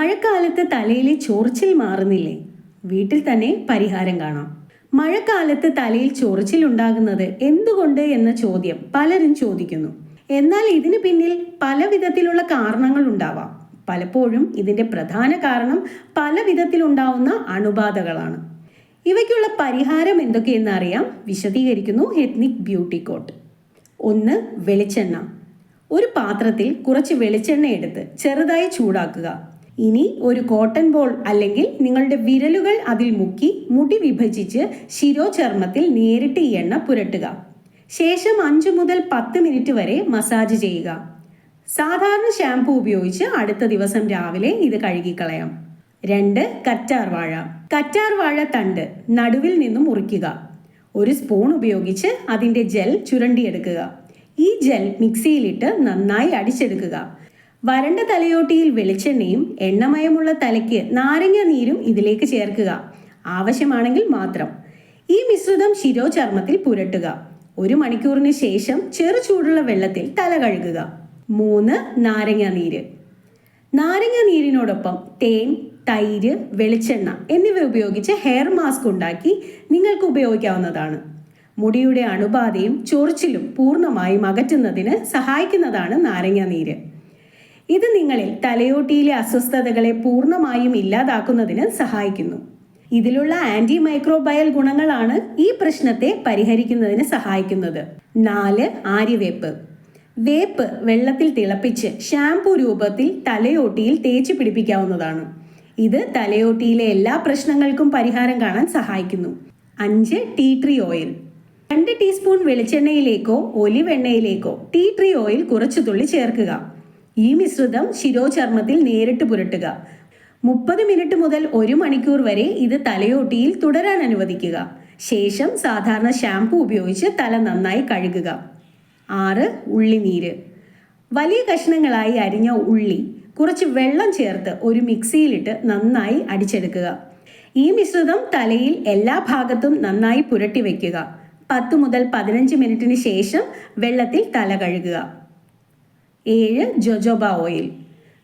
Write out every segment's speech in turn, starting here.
മഴക്കാലത്ത് തലയിലെ ചൊറിച്ചിൽ മാറുന്നില്ലേ? വീട്ടിൽ തന്നെ പരിഹാരം കാണാം. മഴക്കാലത്ത് തലയിൽ ചൊറിച്ചിൽ ഉണ്ടാകുന്നത് എന്തുകൊണ്ട് എന്ന ചോദ്യം പലരും ചോദിക്കുന്നു. എന്നാൽ ഇതിന് പിന്നിൽ പല വിധത്തിലുള്ള കാരണങ്ങൾ ഉണ്ടാവാം. പലപ്പോഴും ഇതിന്റെ പ്രധാന കാരണം പല വിധത്തിലുണ്ടാവുന്ന അണുബാധകളാണ്. ഇവയ്ക്കുള്ള പരിഹാരം എന്തൊക്കെയെന്ന് അറിയാം വിശദീകരിക്കുന്നു എത്നിക് ബ്യൂട്ടി കോട്ട്. ഒന്ന് വെളിച്ചെണ്ണ. ഒരു പാത്രത്തിൽ കുറച്ച് വെളിച്ചെണ്ണ എടുത്ത് ചെറുതായി ചൂടാക്കുക. ഇനി ഒരു കോട്ടൺ ബോൾ അല്ലെങ്കിൽ നിങ്ങളുടെ വിരലുകൾ അതിൽ മുക്കി മുടി വിഭജിച്ച് ശിരോചർമ്മത്തിൽ നേരിട്ട് ഈ എണ്ണ പുരട്ടുക. ശേഷം അഞ്ചു മുതൽ പത്ത് മിനിറ്റ് വരെ മസാജ് ചെയ്യുക. സാധാരണ ഷാംപൂ ഉപയോഗിച്ച് അടുത്ത ദിവസം രാവിലെ ഇത് കഴുകിക്കളയാം. രണ്ട് കറ്റാർ വാഴ. കറ്റാർ വാഴ തണ്ട് നടുവിൽ നിന്നും മുറിക്കുക. ഒരു സ്പൂൺ ഉപയോഗിച്ച് അതിന്റെ ജെൽ ചുരണ്ടിയെടുക്കുക. ഈ ജെൽ മിക്സിയിലിട്ട് നന്നായി അടിച്ചെടുക്കുക. വരണ്ട തലയോട്ടിയിൽ വെളിച്ചെണ്ണയും എണ്ണമയമുള്ള തലയ്ക്ക് നാരങ്ങ നീരും ഇതിലേക്ക് ചേർക്കുക. ആവശ്യമാണെങ്കിൽ മാത്രം. ഈ മിശ്രിതം ശിരോചർമ്മത്തിൽ പുരട്ടുക. ഒരു മണിക്കൂറിന് ശേഷം ചെറു ചൂടുള്ള വെള്ളത്തിൽ തല കഴുകുക. മൂന്ന് നാരങ്ങ നീര്. നാരങ്ങ നീരിനോടൊപ്പം തേൻ തൈര് വെളിച്ചെണ്ണ എന്നിവ ഉപയോഗിച്ച് ഹെയർ മാസ്ക് ഉണ്ടാക്കി നിങ്ങൾക്ക് ഉപയോഗിക്കാവുന്നതാണ്. മുടിയുടെ അണുബാധയും ചൊറിച്ചിലും പൂർണമായും അകറ്റുന്നതിന് സഹായിക്കുന്നതാണ് നാരങ്ങ നീര്. ഇത് നിങ്ങളിൽ തലയോട്ടിയിലെ അസ്വസ്ഥതകളെ പൂർണമായും ഇല്ലാതാക്കുന്നതിന് സഹായിക്കുന്നു. ഇതിലുള്ള ആന്റി മൈക്രോബയൽ ഗുണങ്ങളാണ് ഈ പ്രശ്നത്തെ പരിഹരിക്കുന്നതിന് സഹായിക്കുന്നത്. നാല് ആര്യവേപ്പ്. വേപ്പ് വെള്ളത്തിൽ തിളപ്പിച്ച് ഷാംപൂ രൂപത്തിൽ തലയോട്ടിയിൽ തേച്ച് പിടിപ്പിക്കാവുന്നതാണ്. ഇത് തലയോട്ടിയിലെ എല്ലാ പ്രശ്നങ്ങൾക്കും പരിഹാരം കാണാൻ സഹായിക്കുന്നു. അഞ്ച് ടീ ട്രീ ഓയിൽ. രണ്ട് ടീസ്പൂൺ വെളിച്ചെണ്ണയിലേക്കോ ഒലിവെണ്ണയിലേക്കോ ടീ ട്രീ ഓയിൽ കുറച്ചു തുള്ളി ചേർക്കുക. ഈ മിശ്രിതം ശിരോചർമ്മത്തിൽ നേരിട്ട് പുരട്ടുക. മുപ്പത് മിനിറ്റ് മുതൽ ഒരു മണിക്കൂർ വരെ ഇത് തലയോട്ടിയിൽ തുടരാൻ അനുവദിക്കുക. ശേഷം സാധാരണ ഷാംപൂ ഉപയോഗിച്ച് തല നന്നായി കഴുകുക. ആറ് ഉള്ളിനീര് വലിയ കഷ്ണങ്ങളായി അരിഞ്ഞ ഉള്ളി കുറച്ച് വെള്ളം ചേർത്ത് ഒരു മിക്സിയിലിട്ട് നന്നായി അടിച്ചെടുക്കുക. ഈ മിശ്രിതം തലയിൽ എല്ലാ ഭാഗത്തും നന്നായി പുരട്ടി വയ്ക്കുക പത്ത് മുതൽ പതിനഞ്ച് മിനിറ്റിന് ശേഷം വെള്ളത്തിൽ തല കഴുകുക. ഏഴ് ജൊജോബ ഓയിൽ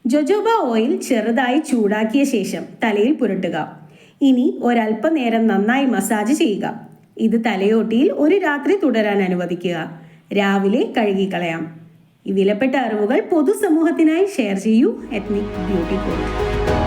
ജൊജോബ ഓയിൽ ചെറുതായി ചൂടാക്കിയ ശേഷം തലയിൽ പുരട്ടുക. ഇനി ഒരല്പനേരം നന്നായി മസാജ് ചെയ്യുക. ഇത് തലയോട്ടിയിൽ ഒരു രാത്രി തുടരാൻ അനുവദിക്കുക. രാവിലെ കഴുകിക്കളയാം. ഈ വിലപ്പെട്ട അറിവുകൾ പൊതുസമൂഹത്തിനായി ഷെയർ ചെയ്യൂ. Ethnic beauty code